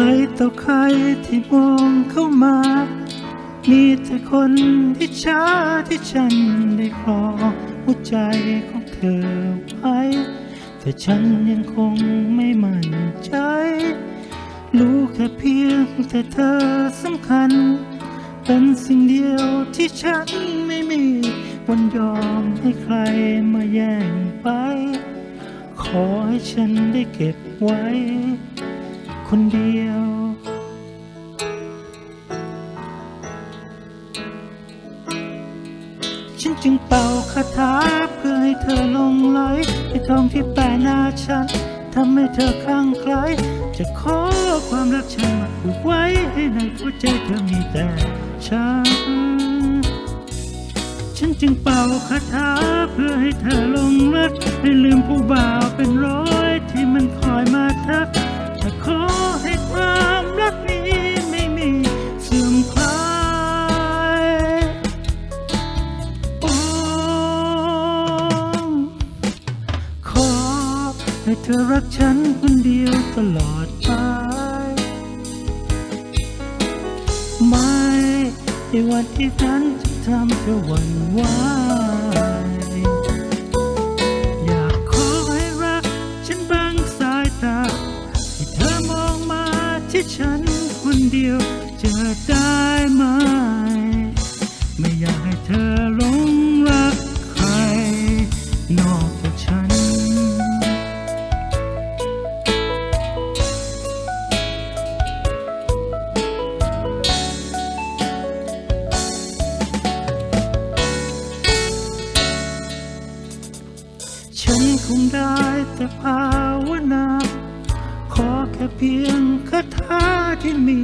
รต่อใครที่มองเข้ามา มีแต่คนที่ช้าที่ฉันได้ครองหัวใจของเธอไว้ แต่ฉันยังคงไม่มั่นใจ รู้แค่เพียงแต่เธอสำคัญ เป็นสิ่งเดียวที่ฉันไม่มี วันยอมให้ใครมาแย่งไป ขอให้ฉันได้เก็บไว้ คนเดียว ฉันจึงเป่าคาถาเพื่อให้เธอลงไหลในทองที่แปะหน้าฉันทำให้เธอคลั่งไคล้จะขอความรักฉันมาผูกไว้ให้ในหัวใจเธอมีแต่ฉัน ฉันจึงเป่าคาถาเพื่อให้เธอลงรักให้ลืมผู้บ่าวเป็นร้อยที่มันคอยมาทัก ให้เธอรักฉันคนเดียวตลอดไป ไม่ในวันที่ฉันจะทำเธอหวั่นไหวอยากขอให้รักฉันบางสายตา ให้เธอมองมาที่ฉันคนเดียว คงได้แต่ภาวนา ขอแค่เพียงคาถาที่มี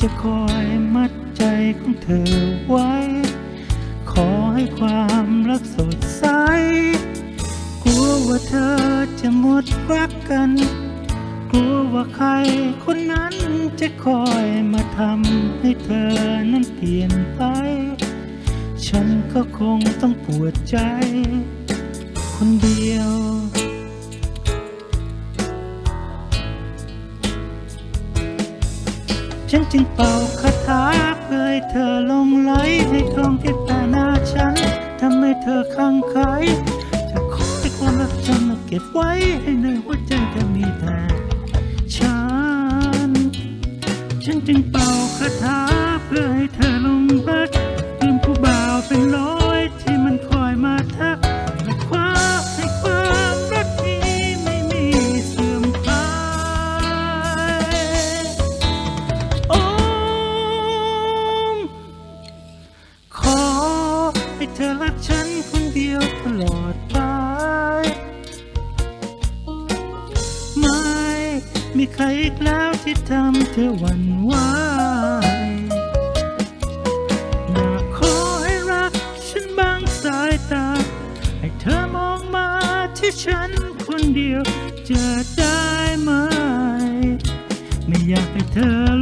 จะคอยมัดใจของเธอไว้ ขอให้ความรักสดใส กลัวว่าเธอจะหมดรักกัน กลัวว่าใครคนนั้นจะคอยมาทำให้เธอนั้นเปลี่ยนไป ฉันก็คงต้องปวดใจ คนเดียว ฉันจึงเป่าคาถาเพื่อให้เธอลงไหลให้ทองที่ตาหน้าฉันทำให้เธอคลั่งไคล้จะขอให้ความรักฉันมาเก็บไว้ให้ในหัวใจเธอมีแต่ฉัน ฉันจึงเป่าคาถา อรักฉันคนเดียวตลอดไป ไม่มีใครอีกแล้วที่ทำเธอหวั่นไหวอยากขอให้รักฉันบางสายตา ให้เธอมองมาที่ฉันคนเดียวจะได้ไหม ไม่อยากให้เธอ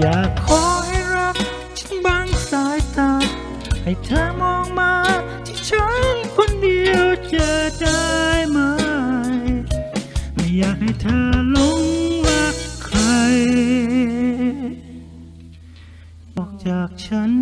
อยากขอให้รักฉันบางสายตา ให้เธอมองมาที่ฉันคนเดียวจะได้ไหม ไม่อยากให้เธอหลงรักใคร นอกจากฉัน